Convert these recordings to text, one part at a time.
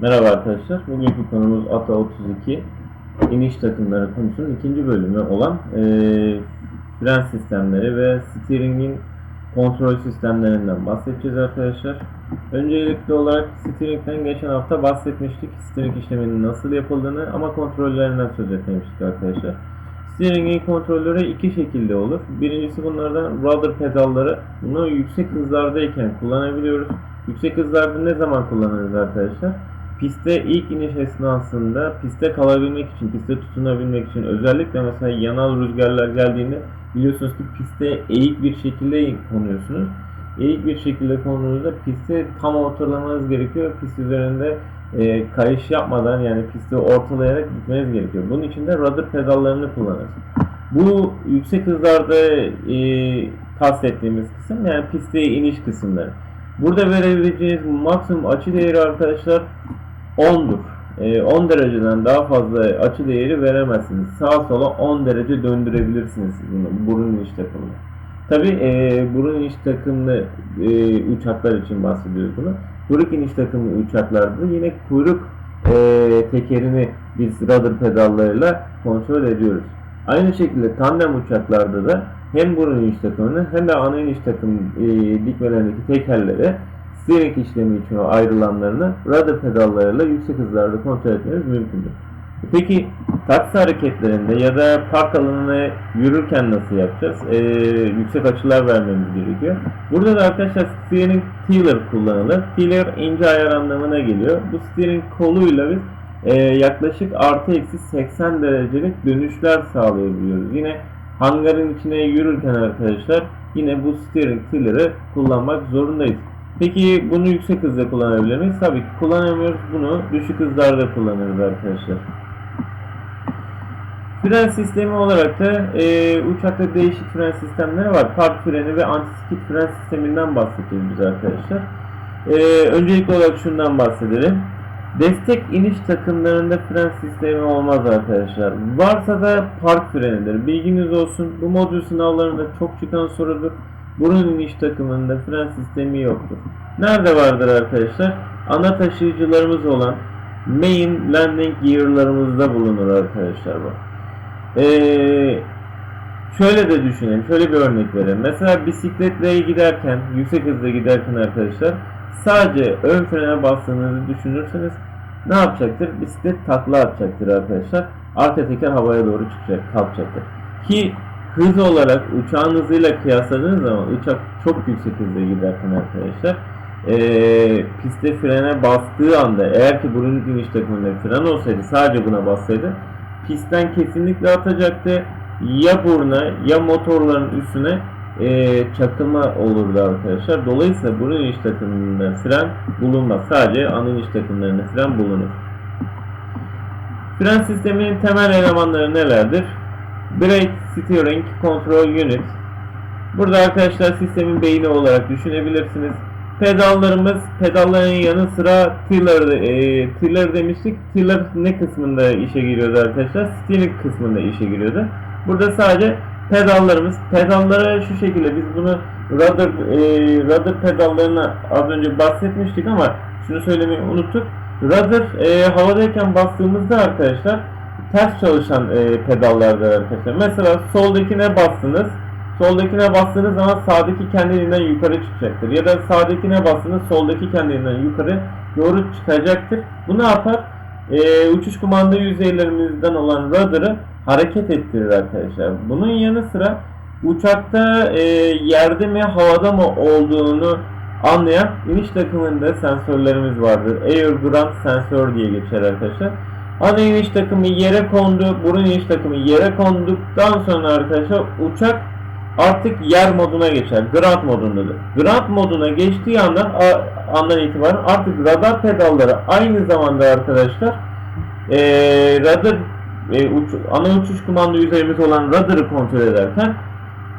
Merhaba arkadaşlar. Bugünkü konumuz ATA 32 iniş takımları konusunun ikinci bölümü olan eee fren sistemleri ve steering'in kontrol sistemlerinden bahsedeceğiz arkadaşlar. Öncelikli olarak steering'den geçen hafta bahsetmiştik. Steering işleminin nasıl yapıldığını ama kontrollerinden söz etmemiştik arkadaşlar. Steering'in kontrolleri iki şekilde olur. Birincisi bunlardan rudder pedalları. Bunu yüksek hızlardayken kullanabiliyoruz. Yüksek hızlarda ne zaman kullanırız arkadaşlar? Piste ilk iniş esnasında piste kalabilmek için, piste tutunabilmek için özellikle mesela yanal rüzgarlar geldiğinde biliyorsunuz ki piste eğik bir şekilde konuyorsunuz. Eğik bir şekilde konduğunuzda pisti tam ortalamanız gerekiyor. Pist üzerinde e, kayış yapmadan yani pisti ortalayarak gitmeniz gerekiyor. Bunun için de rudder pedallarını kullanırız. Bu yüksek hızlarda e, kastettiğimiz kısım yani piste iniş kısımları. Burada verebileceğiniz maksimum açı değeri arkadaşlar 10'dur. E, 10 dereceden daha fazla açı değeri veremezsiniz. Sağa sola 10 derece döndürebilirsiniz siz bunu burun iniş takımını. Tabi e, burun iniş takımlı e, uçaklar için bahsediyoruz bunu. Kuyruk iniş takımlı uçaklarda yine kuyruk e, tekerini biz rudder pedallarıyla kontrol ediyoruz. Aynı şekilde tandem uçaklarda da hem burun iniş takımını hem de ana iniş takım e, dikmelerindeki tekerleri steering işlemi için ayrılanlarını rudder pedallarıyla yüksek hızlarda kontrol etmeniz mümkündür. Peki taksi hareketlerinde ya da park alanına yürürken nasıl yapacağız? Ee, yüksek açılar vermemiz gerekiyor. Burada da arkadaşlar steering tiller kullanılır. Tiller ince ayar anlamına geliyor. Bu steering koluyla biz e, yaklaşık artı eksi 80 derecelik dönüşler sağlayabiliyoruz. Yine hangarın içine yürürken arkadaşlar yine bu steering tiller'ı kullanmak zorundayız. Peki bunu yüksek hızda kullanabilir miyiz? Tabii ki kullanamıyoruz. Bunu düşük hızlarda kullanırız arkadaşlar. Fren sistemi olarak da e, uçakta değişik fren sistemleri var. Park freni ve anti-skid fren sisteminden biz arkadaşlar. E, öncelikli olarak şundan bahsedelim. Destek iniş takımlarında fren sistemi olmaz arkadaşlar. Varsa da park frenidir. Bilginiz olsun. Bu modül sınavlarında çok çıkan sorudur. Burun iniş takımında fren sistemi yoktur. Nerede vardır arkadaşlar? Ana taşıyıcılarımız olan main landing gear'larımızda bulunur arkadaşlar bu. Ee, şöyle de düşünelim. Şöyle bir örnek verelim. Mesela bisikletle giderken, yüksek hızla giderken arkadaşlar sadece ön frene bastığınızı düşünürseniz ne yapacaktır? Bisiklet takla atacaktır arkadaşlar. Arka teker havaya doğru çıkacak, kalkacaktır. Ki hız olarak uçağın hızıyla kıyasladığınız zaman uçak çok yüksek hızla giderken arkadaşlar ee, piste frene bastığı anda eğer ki burun iniş takımında fren olsaydı sadece buna bassaydı pistten kesinlikle atacaktı. Ya buruna ya motorların üstüne e, çakılma olurdu arkadaşlar. Dolayısıyla burun iniş takımında fren bulunmaz. Sadece ana iniş takımlarında fren bulunur. Fren sisteminin temel elemanları nelerdir? Brake Steering Control Unit. Burada arkadaşlar sistemin beyni olarak düşünebilirsiniz. Pedallarımız, pedalların yanı sıra tiller, e, tiller demiştik. Tiller ne kısmında işe giriyordu arkadaşlar? Steering kısmında işe giriyordu. Burada sadece pedallarımız, pedallara şu şekilde biz bunu rudder, e, rudder pedallarına az önce bahsetmiştik ama şunu söylemeyi unuttuk. Rudder e, havadayken bastığımızda arkadaşlar ters çalışan e, pedallardır arkadaşlar. Mesela soldakine bastınız. Soldakine bastığınız zaman sağdaki kendiliğinden yukarı çıkacaktır. Ya da sağdakine bastığınız soldaki kendiliğinden yukarı doğru çıkacaktır. Bu ne yapar? Ee, uçuş kumanda yüzeylerimizden olan rudder'ı hareket ettirir arkadaşlar. Bunun yanı sıra uçakta e, yerde mi havada mı olduğunu anlayan iniş takımında sensörlerimiz vardır. Air Ground sensör diye geçer arkadaşlar. Ana iniş takımı yere kondu, burun iniş takımı yere konduktan sonra arkadaşlar uçak artık yer moduna geçer. Ground modundadır. Ground moduna geçtiği andan andan itibaren artık radar pedalları aynı zamanda arkadaşlar e, radar e, uç, ana uçuş kumanda yüzeyimiz olan radarı kontrol ederken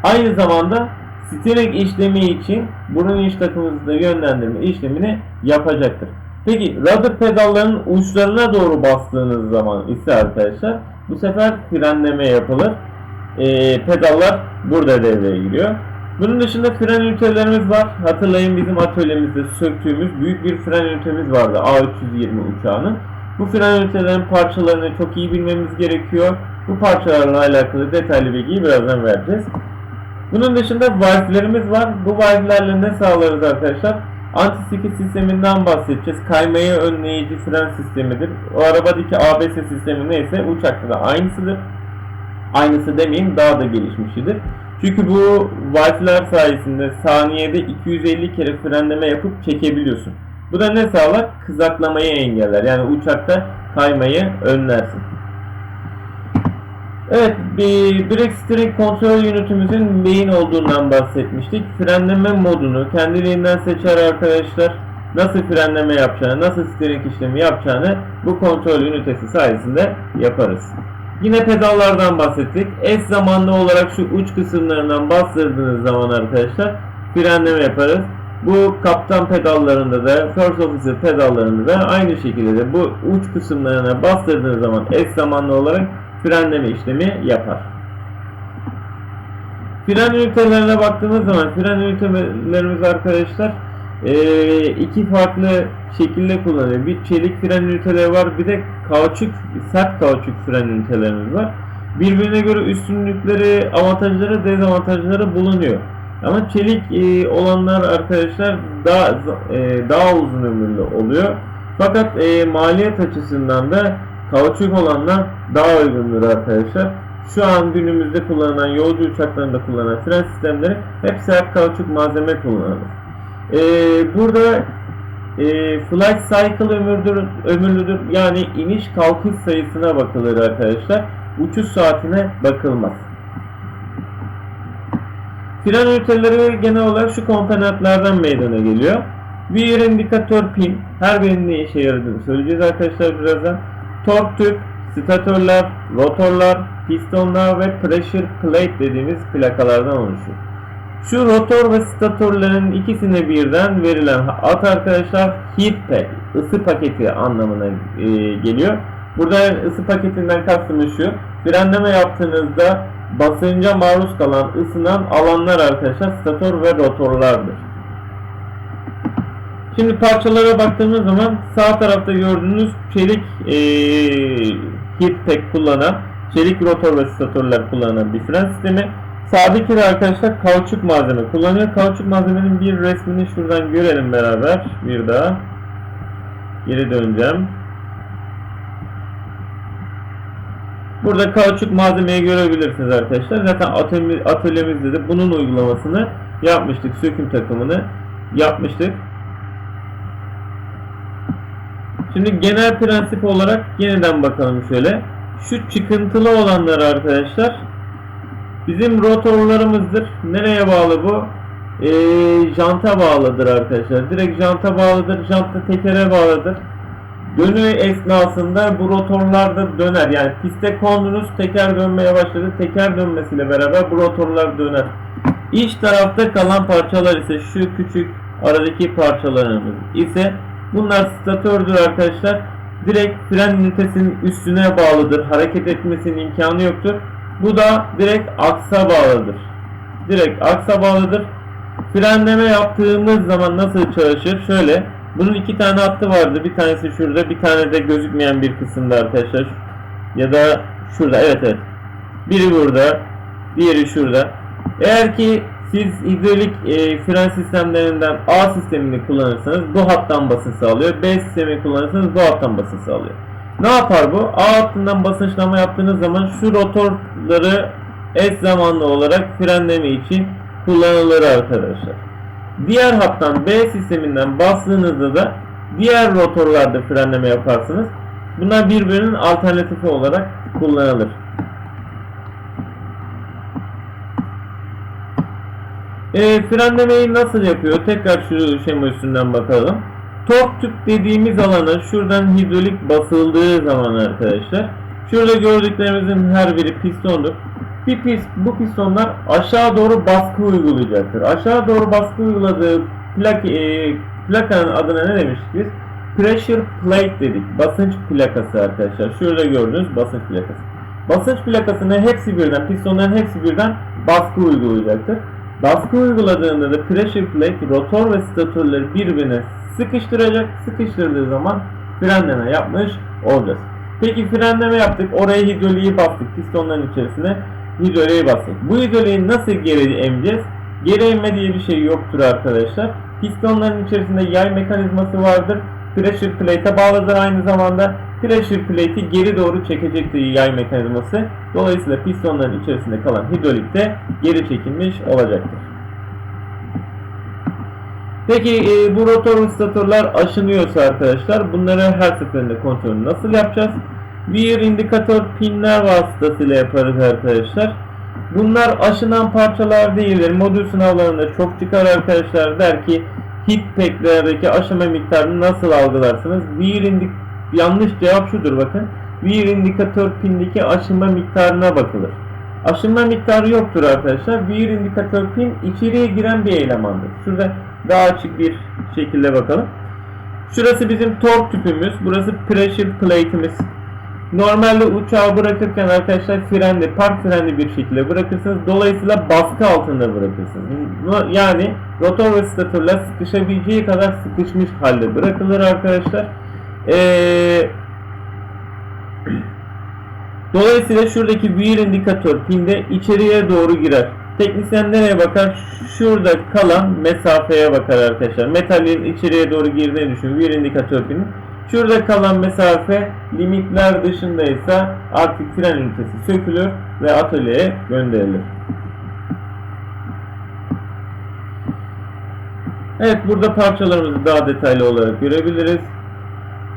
aynı zamanda steering işlemi için burun iniş takımımızda yönlendirme işlemini yapacaktır. Peki radar pedallarının uçlarına doğru bastığınız zaman ise arkadaşlar bu sefer frenleme yapılır. E, pedallar burada devreye giriyor. Bunun dışında fren ünitelerimiz var. Hatırlayın bizim atölyemizde söktüğümüz büyük bir fren ünitemiz vardı A320 uçağının. Bu fren ünitelerin parçalarını çok iyi bilmemiz gerekiyor. Bu parçalarla alakalı detaylı bilgiyi birazdan vereceğiz. Bunun dışında valflerimiz var. Bu valflerle ne sağlarız arkadaşlar? Anti-skid sisteminden bahsedeceğiz. Kaymayı önleyici fren sistemidir. O arabadaki ABS sistemi neyse uçakta da aynısıdır. Aynısı demeyeyim daha da gelişmişidir. Çünkü bu valfler sayesinde saniyede 250 kere frenleme yapıp çekebiliyorsun. Bu da ne sağlar? Kızaklamayı engeller. Yani uçakta kaymayı önlersin. Evet, brake steering kontrol ünitimizin beyin olduğundan bahsetmiştik. Frenleme modunu kendiliğinden seçer arkadaşlar. Nasıl frenleme yapacağını, nasıl steering işlemi yapacağını bu kontrol ünitesi sayesinde yaparız. Yine pedallardan bahsettik. Eş zamanlı olarak şu uç kısımlarından bastırdığınız zaman arkadaşlar frenleme yaparız. Bu kaptan pedallarında da, first officer pedallarında da aynı şekilde de bu uç kısımlarına bastırdığınız zaman eş zamanlı olarak frenleme işlemi yapar. Fren ünitelerine baktığımız zaman fren ünitelerimiz arkadaşlar eee, iki farklı şekilde kullanılıyor. Bir çelik fren üniteleri var, bir de kauçuk, sert kauçuk fren ünitelerimiz var. Birbirine göre üstünlükleri, avantajları, dezavantajları bulunuyor. Ama çelik e, olanlar arkadaşlar daha e, daha uzun ömürlü oluyor. Fakat e, maliyet açısından da kauçuk olanlar daha uygundur arkadaşlar. Şu an günümüzde kullanılan yolcu uçaklarında kullanılan fren sistemleri hep sert kauçuk malzeme kullanılır. E, burada e, flight cycle ömürdür, ömürlüdür. Yani iniş kalkış sayısına bakılır arkadaşlar. Uçuş saatine bakılmaz. Fren üniteleri genel olarak şu komponentlerden meydana geliyor. Bir indikatör pin. Her birinin ne işe yaradığını söyleyeceğiz arkadaşlar birazdan. Tork tüp, statörler, rotorlar, pistonlar ve pressure plate dediğimiz plakalardan oluşuyor. Şu rotor ve statörlerin ikisine birden verilen ad arkadaşlar heat pack, ısı paketi anlamına e, geliyor. Burada ısı paketinden kastımız şu. Frenleme yaptığınızda basınca maruz kalan ısınan alanlar arkadaşlar statör ve rotorlardır. Şimdi parçalara baktığımız zaman sağ tarafta gördüğünüz çelik e, heat pack kullanan, çelik rotor ve statörler kullanan bir fren sistemi. Sağdaki de arkadaşlar kauçuk malzeme kullanıyor. Kauçuk malzemenin bir resmini şuradan görelim beraber. Bir daha. Geri döneceğim. Burada kauçuk malzemeyi görebilirsiniz arkadaşlar. Zaten atölye- atölyemizde de bunun uygulamasını yapmıştık. Söküm takımını yapmıştık. Şimdi genel prensip olarak yeniden bakalım şöyle. Şu çıkıntılı olanlar arkadaşlar bizim rotorlarımızdır. Nereye bağlı bu? Ee, janta bağlıdır arkadaşlar. Direkt janta bağlıdır. Jant da tekere bağlıdır. Dönü esnasında bu rotorlar da döner. Yani piste kondunuz teker dönmeye başladı. Teker dönmesiyle beraber bu rotorlar döner. İç tarafta kalan parçalar ise şu küçük aradaki parçalarımız ise bunlar statördür arkadaşlar. Direkt fren ünitesinin üstüne bağlıdır. Hareket etmesinin imkanı yoktur. Bu da direkt aksa bağlıdır. Direkt aksa bağlıdır. Frenleme yaptığımız zaman nasıl çalışır? Şöyle. Bunun iki tane hattı vardı. Bir tanesi şurada, bir tane de gözükmeyen bir kısımda arkadaşlar. Ya da şurada. Evet evet. Biri burada, diğeri şurada. Eğer ki siz hidrolik e, fren sistemlerinden A sistemini kullanırsanız bu hattan basınç sağlıyor. B sistemini kullanırsanız bu hattan basınç sağlıyor. Ne yapar bu? A hattından basınçlama yaptığınız zaman şu rotorları eş zamanlı olarak frenleme için kullanılır arkadaşlar. Diğer hattan B sisteminden bastığınızda da diğer rotorlarda frenleme yaparsınız. Bunlar birbirinin alternatifi olarak kullanılır. E, frenlemeyi nasıl yapıyor? Tekrar şu şema üstünden bakalım. Tork tüp dediğimiz alana şuradan hidrolik basıldığı zaman arkadaşlar şurada gördüklerimizin her biri pistondur. Bir pist, bu pistonlar aşağı doğru baskı uygulayacaktır. Aşağı doğru baskı uyguladığı plak, e, plakanın adına ne demiştik biz? Pressure plate dedik. Basınç plakası arkadaşlar. Şurada gördüğünüz basınç plakası. Basınç plakasına hepsi birden, pistonların hepsi birden baskı uygulayacaktır. Baskı uyguladığında da pressure plate rotor ve statörleri birbirine sıkıştıracak. Sıkıştırdığı zaman frenleme yapmış olacağız. Peki frenleme yaptık. Oraya hidroliği bastık. Pistonların içerisine hidroliği bastık. Bu hidroliği nasıl geri emeceğiz? Geri emme diye bir şey yoktur arkadaşlar. Pistonların içerisinde yay mekanizması vardır. Pressure plate'e bağlıdır aynı zamanda. Pressure plate'i geri doğru çekecektir yay mekanizması. Dolayısıyla pistonların içerisinde kalan hidrolik de geri çekilmiş olacaktır. Peki e, bu rotor statörler aşınıyorsa arkadaşlar bunları her seferinde kontrolünü nasıl yapacağız? Bir indikatör pinler vasıtasıyla yaparız arkadaşlar. Bunlar aşınan parçalar değildir. Modül sınavlarında çok çıkar arkadaşlar. Der ki hit packlerdeki aşama miktarını nasıl algılarsınız? Bir indik yanlış cevap şudur bakın. Bir indikatör pindeki aşınma miktarına bakılır. Aşınma miktarı yoktur arkadaşlar. Bir indikatör pin içeriye giren bir elemandır. Şurada daha açık bir şekilde bakalım. Şurası bizim tork tüpümüz. Burası pressure plate'imiz. Normalde uçağı bırakırken arkadaşlar frenli, park frenli bir şekilde bırakırsınız. Dolayısıyla baskı altında bırakırsınız. Yani rotor ve statörler sıkışabileceği kadar sıkışmış halde bırakılır arkadaşlar. Ee, dolayısıyla şuradaki bir indikatör pinde içeriye doğru girer. Teknisyen nereye bakar? Şurada kalan mesafeye bakar arkadaşlar. Metalin içeriye doğru girdiğini düşün. Bir indikatör pinin. Şurada kalan mesafe limitler dışındaysa artık fren ünitesi sökülür ve atölyeye gönderilir. Evet burada parçalarımızı daha detaylı olarak görebiliriz.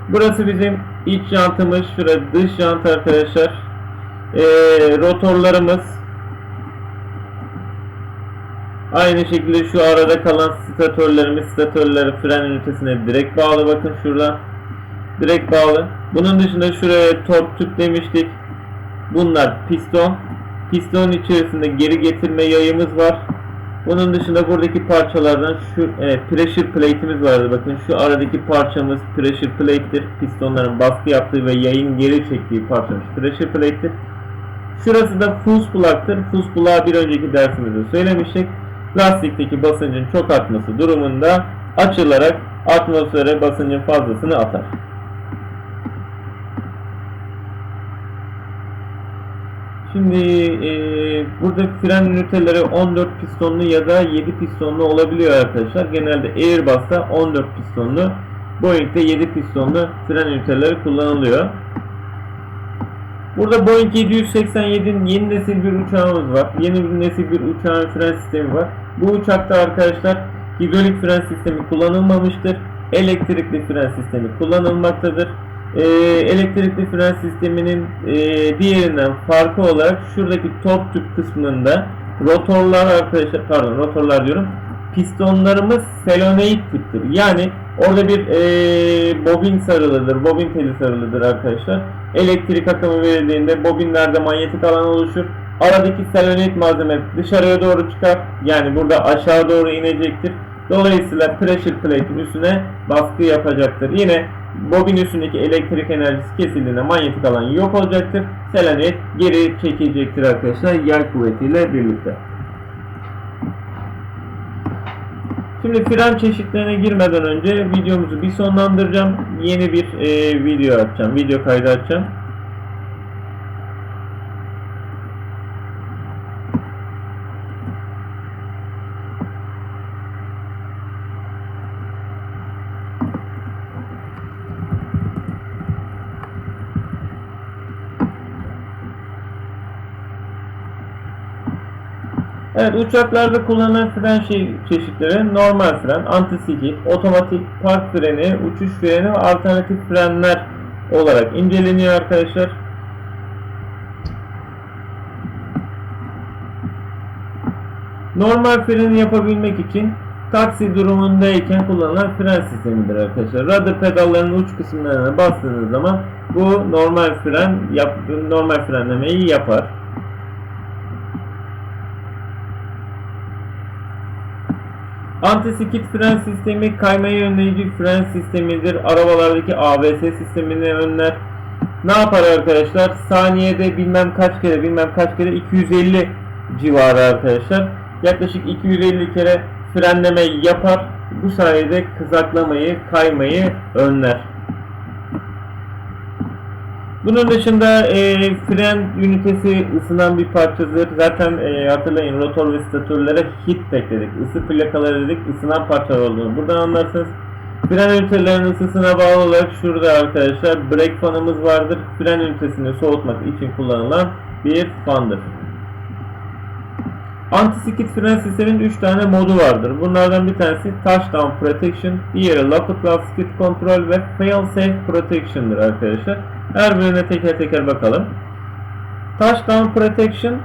Burası bizim iç jantımız. Şurada dış jant arkadaşlar. Ee, rotorlarımız. Aynı şekilde şu arada kalan statörlerimiz, statörleri fren ünitesine direkt bağlı. Bakın şurada direkt bağlı. Bunun dışında şuraya tork tüp demiştik. Bunlar piston. Piston içerisinde geri getirme yayımız var. Bunun dışında buradaki parçalardan şu e, pressure plate'imiz vardı. Bakın şu aradaki parçamız pressure plate'tir. Pistonların baskı yaptığı ve yayın geri çektiği parçamız pressure plate'tir. Şurası da fuse plug'tır. Fuse plug'ı bir önceki dersimizde söylemiştik. Lastikteki basıncın çok artması durumunda açılarak atmosfere basıncın fazlasını atar. Şimdi e, burada fren üniteleri 14 pistonlu ya da 7 pistonlu olabiliyor arkadaşlar. Genelde Airbus'ta 14 pistonlu, Boeing'de 7 pistonlu fren üniteleri kullanılıyor. Burada Boeing 787'nin yeni nesil bir uçağımız var. Yeni bir nesil bir uçağın fren sistemi var. Bu uçakta arkadaşlar hidrolik fren sistemi kullanılmamıştır. Elektrikli fren sistemi kullanılmaktadır e, elektrikli fren sisteminin e, diğerinden farkı olarak şuradaki tork tüp kısmında rotorlar arkadaşlar pardon rotorlar diyorum pistonlarımız selenoid tiptir. Yani orada bir e, bobin sarılıdır, bobin teli sarılıdır arkadaşlar. Elektrik akımı verildiğinde bobinlerde manyetik alan oluşur. Aradaki selenoid malzeme dışarıya doğru çıkar. Yani burada aşağı doğru inecektir. Dolayısıyla pressure plate'in üstüne baskı yapacaktır. Yine bobin üstündeki elektrik enerjisi kesildiğinde manyetik alan yok olacaktır. Selenet geri çekilecektir arkadaşlar yay kuvvetiyle birlikte. Şimdi fren çeşitlerine girmeden önce videomuzu bir sonlandıracağım. Yeni bir e, video açacağım. Video kaydı açacağım. Evet uçaklarda kullanılan fren şey, çeşitleri normal fren, anti-skid, otomatik, park freni, uçuş freni ve alternatif frenler olarak inceleniyor arkadaşlar. Normal freni yapabilmek için taksi durumundayken kullanılan fren sistemidir arkadaşlar. Rudder pedallarının uç kısımlarına bastığınız zaman bu normal fren yap, normal frenlemeyi yapar. Anti-skid fren sistemi kaymayı önleyici fren sistemidir. Arabalardaki ABS sistemini önler. Ne yapar arkadaşlar? Saniyede bilmem kaç kere bilmem kaç kere 250 civarı arkadaşlar. yaklaşık 250 kere frenleme yapar. Bu sayede kızaklamayı, kaymayı önler. Bunun dışında e, fren ünitesi ısınan bir parçadır. Zaten e, hatırlayın rotor ve statörlere hit ekledik. Isı plakaları dedik, ısınan parçalar olduğunu. Buradan anlarsınız. Fren ünitelerinin ısısına bağlı olarak şurada arkadaşlar brake fanımız vardır. Fren ünitesini soğutmak için kullanılan bir fandır. Anti-skid fren sisteminin 3 tane modu vardır. Bunlardan bir tanesi Touchdown Protection, diğeri Locked Valve Skid Control ve Fail Safe Protection'dır arkadaşlar. Her birine teker teker bakalım. Touchdown Protection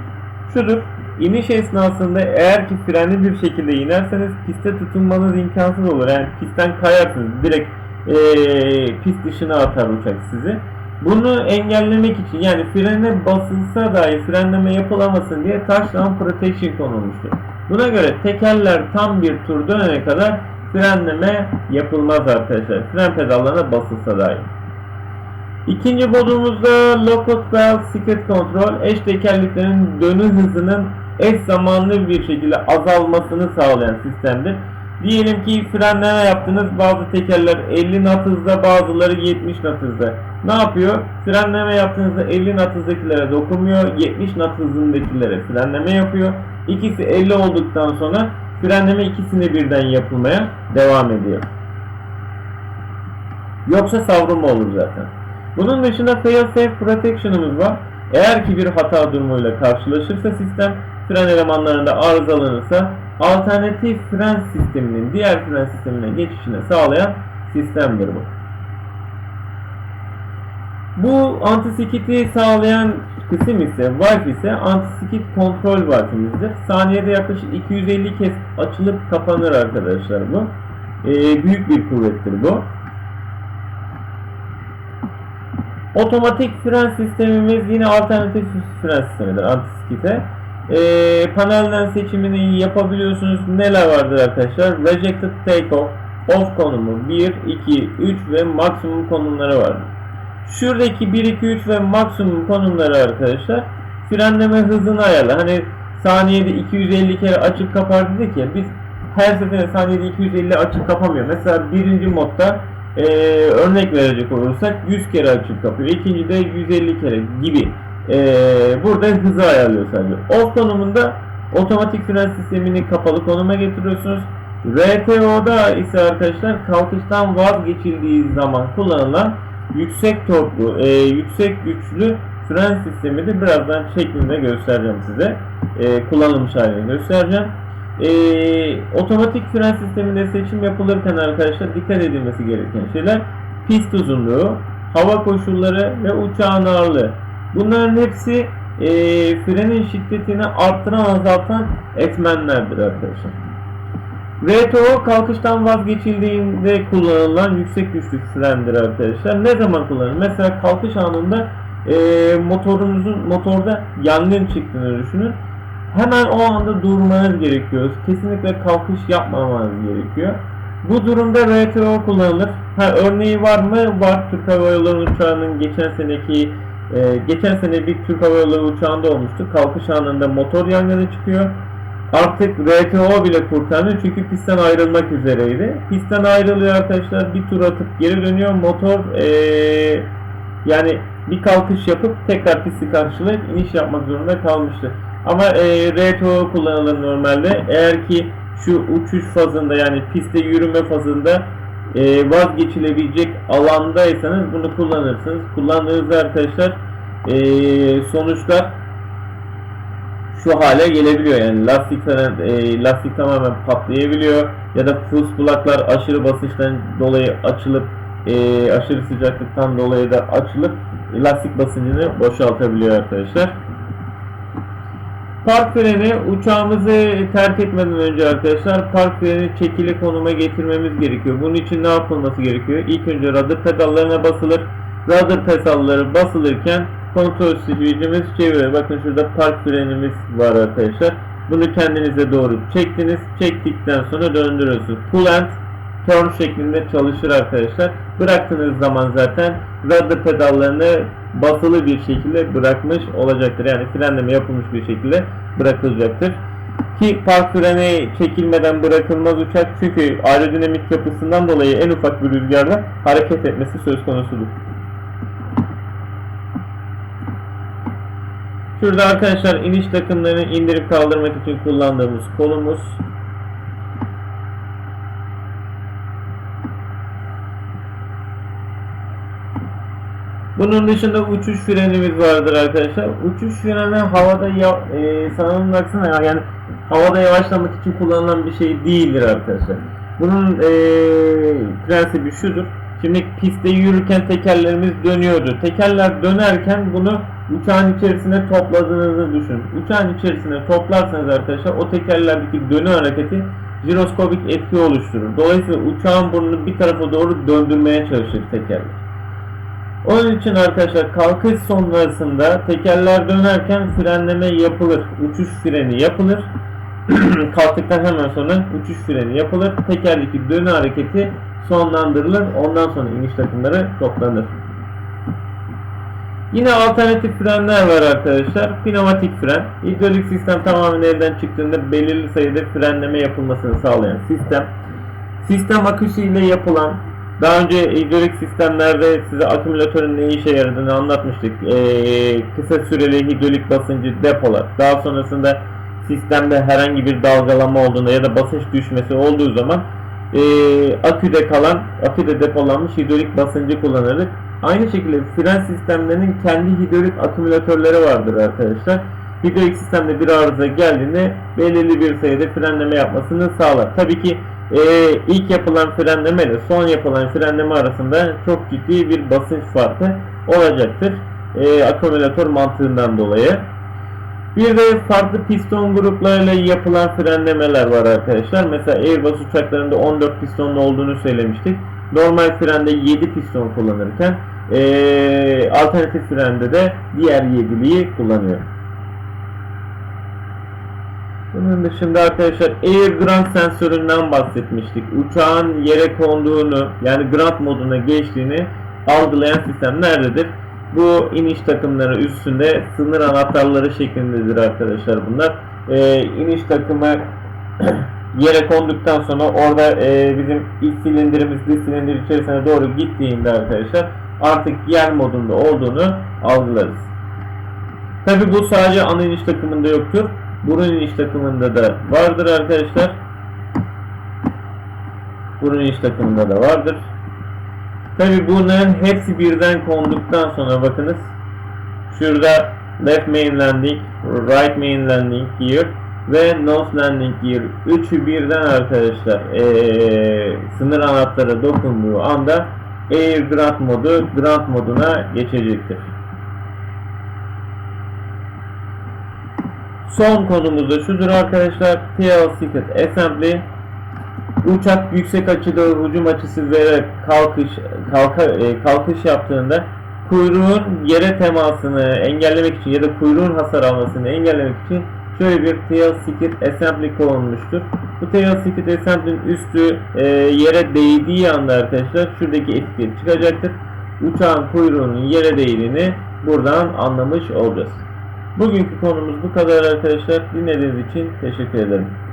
şudur. İniş esnasında eğer ki frenli bir şekilde inerseniz piste tutunmanız imkansız olur. Yani pistten kayarsınız. Direkt ee, pist dışına atar uçak sizi. Bunu engellemek için yani frene basılsa dahi frenleme yapılamasın diye touchdown protection konulmuştur. Buna göre tekerler tam bir tur dönene kadar frenleme yapılmaz arkadaşlar. Fren pedallarına basılsa dahi. İkinci modumuzda Lockout Valve Secret Control eş tekerleklerin dönü hızının eş zamanlı bir şekilde azalmasını sağlayan sistemdir. Diyelim ki frenleme yaptınız bazı tekerler 50 knot hızda bazıları 70 knot hızda. Ne yapıyor? Frenleme yaptığınızda 50 knot hızdakilere dokunmuyor 70 knot hızındakilere frenleme yapıyor. İkisi 50 olduktan sonra frenleme ikisini birden yapılmaya devam ediyor. Yoksa savrulma olur zaten. Bunun dışında fail safe protection'ımız var. Eğer ki bir hata durumuyla karşılaşırsa sistem fren elemanlarında arızalanırsa alternatif fren sisteminin diğer fren sistemine geçişini sağlayan sistemdir bu. Bu antiskiti sağlayan kısım ise valve ise antiskit kontrol valvimizdir. Saniyede yaklaşık 250 kez açılıp kapanır arkadaşlar bu. Ee, büyük bir kuvvettir bu. Otomatik fren sistemimiz yine alternatif fren sistemidir antiskite. Ee, panelden seçimini yapabiliyorsunuz. Neler vardır arkadaşlar? Rejected Takeoff, Off konumu 1, 2, 3 ve maksimum konumları vardır. Şuradaki 1, 2, 3 ve maksimum konumları arkadaşlar frenleme hızını ayarla. Hani saniyede 250 kere açıp kapar dedik ya biz her seferinde saniyede 250 açıp kapamıyor. Mesela birinci modda e, örnek verecek olursak 100 kere açıp kapıyor. İkinci de 150 kere gibi. E, burada hızı ayarlıyor sadece. Off konumunda otomatik fren sistemini kapalı konuma getiriyorsunuz. RTO'da ise arkadaşlar kalkıştan vazgeçildiği zaman kullanılan yüksek torklu, e, yüksek güçlü fren sistemi de birazdan şeklinde göstereceğim size. E, kullanılmış halini göstereceğim. E, otomatik fren sisteminde seçim yapılırken arkadaşlar dikkat edilmesi gereken şeyler pist uzunluğu, hava koşulları ve uçağın ağırlığı. Bunların hepsi e, frenin şiddetini arttıran azaltan etmenlerdir arkadaşlar. VTO kalkıştan vazgeçildiğinde kullanılan yüksek güçlü frendir arkadaşlar. Ne zaman kullanılır? Mesela kalkış anında e, motorunuzun motorda yangın çıktığını düşünün. Hemen o anda durmanız gerekiyor. Kesinlikle kalkış yapmamanız gerekiyor. Bu durumda RTO kullanılır. Ha, örneği var mı? Var. Türk Hava Yolları uçağının geçen seneki e, geçen sene bir Türk Hava Yolları uçağında olmuştu. Kalkış anında motor yangını çıkıyor. Artık RTO bile kurtarmıyor çünkü pistten ayrılmak üzereydi. Pistten ayrılıyor arkadaşlar. Bir tur atıp geri dönüyor. Motor ee, yani bir kalkış yapıp tekrar pisti karşılayıp iniş yapmak zorunda kalmıştı. Ama e, RTO kullanılır normalde. Eğer ki şu uçuş fazında yani pistte yürüme fazında e, vazgeçilebilecek alandaysanız bunu kullanırsınız. Kullandığınızda arkadaşlar e, sonuçlar şu hale gelebiliyor yani lastik e, lastik tamamen patlayabiliyor ya da fus plaklar aşırı basınçtan dolayı açılıp e, aşırı sıcaklıktan dolayı da açılıp lastik basıncını boşaltabiliyor arkadaşlar. Park freni uçağımızı terk etmeden önce arkadaşlar park freni çekili konuma getirmemiz gerekiyor. Bunun için ne yapılması gerekiyor? İlk önce rudder pedallarına basılır. Rudder pedalları basılırken kontrol switch'imiz çeviriyor. Bakın şurada park frenimiz var arkadaşlar. Bunu kendinize doğru çektiniz. Çektikten sonra döndürüyorsunuz. Pull and turn şeklinde çalışır arkadaşlar. Bıraktığınız zaman zaten rudder pedallarını basılı bir şekilde bırakmış olacaktır. Yani frenleme yapılmış bir şekilde bırakılacaktır. Ki park freni çekilmeden bırakılmaz uçak çünkü aerodinamik yapısından dolayı en ufak bir rüzgarda hareket etmesi söz konusudur. Şurada arkadaşlar iniş takımlarını indirip kaldırmak için kullandığımız kolumuz. Bunun dışında uçuş frenimiz vardır arkadaşlar. Uçuş freni havada ya, e, sanırım baksana ya, yani havada yavaşlamak için kullanılan bir şey değildir arkadaşlar. Bunun e, prensibi şudur. Şimdi pistte yürürken tekerlerimiz dönüyordu. Tekerler dönerken bunu uçağın içerisine topladığınızı düşünün. Uçağın içerisine toplarsanız arkadaşlar o tekerlerdeki dönü hareketi jiroskopik etki oluşturur. Dolayısıyla uçağın burnunu bir tarafa doğru döndürmeye çalışır tekerler. Onun için arkadaşlar kalkış sonrasında tekerler dönerken frenleme yapılır. Uçuş freni yapılır. Kalktıktan hemen sonra uçuş freni yapılır. Tekerdeki dönü hareketi sonlandırılır. Ondan sonra iniş takımları toplanır. Yine alternatif frenler var arkadaşlar. Pneumatik fren. Hidrolik sistem tamamen elden çıktığında belirli sayıda frenleme yapılmasını sağlayan sistem. Sistem aküsüyle yapılan daha önce hidrolik sistemlerde size akümülatörün ne işe yaradığını anlatmıştık. Ee, kısa süreli hidrolik basıncı depolar. Daha sonrasında sistemde herhangi bir dalgalama olduğunda ya da basınç düşmesi olduğu zaman e, aküde kalan, aküde depolanmış hidrolik basıncı kullanırdık. Aynı şekilde fren sistemlerinin kendi hidrolik akümülatörleri vardır arkadaşlar. Hidrolik sistemde bir arıza geldiğinde belirli bir sayıda frenleme yapmasını sağlar. Tabii ki e, ilk yapılan frenleme ile son yapılan frenleme arasında çok ciddi bir basınç farkı olacaktır. E, akümülatör mantığından dolayı. Bir de farklı piston gruplarıyla yapılan frenlemeler var arkadaşlar. Mesela Airbus uçaklarında 14 pistonlu olduğunu söylemiştik. Normal frende 7 piston kullanırken ee, alternatif frende de diğer 7'liği kullanıyor. Bunun dışında arkadaşlar Air Ground sensöründen bahsetmiştik. Uçağın yere konduğunu yani ground moduna geçtiğini algılayan sistem nerededir? Bu iniş takımları üstünde sınır anahtarları şeklindedir arkadaşlar bunlar. Ee, iniş takımı yere konduktan sonra orada e, bizim ilk silindirimiz dış silindir içerisine doğru gittiğinde arkadaşlar artık yer modunda olduğunu algılarız. Tabi bu sadece ana iniş takımında yoktur. Burun iniş takımında da vardır arkadaşlar. Burun iniş takımında da vardır. Tabi bunların hepsi birden konduktan sonra bakınız. Şurada left main landing, right main landing gear ve nose landing gear. Üçü birden arkadaşlar ee, sınır anahtarı dokunduğu anda Air Grant modu Grant moduna geçecektir. Son konumuz da şudur arkadaşlar. TL Secret Assembly uçak yüksek açıda hücum açısı vererek kalkış kalka, e, kalkış yaptığında kuyruğun yere temasını engellemek için ya da kuyruğun hasar almasını engellemek için şöyle bir tail skid assembly konulmuştur. Bu tail skid assembly'nin üstü e, yere değdiği anda arkadaşlar şuradaki etiket çıkacaktır. Uçağın kuyruğunun yere değdiğini buradan anlamış olacağız. Bugünkü konumuz bu kadar arkadaşlar. Dinlediğiniz için teşekkür ederim.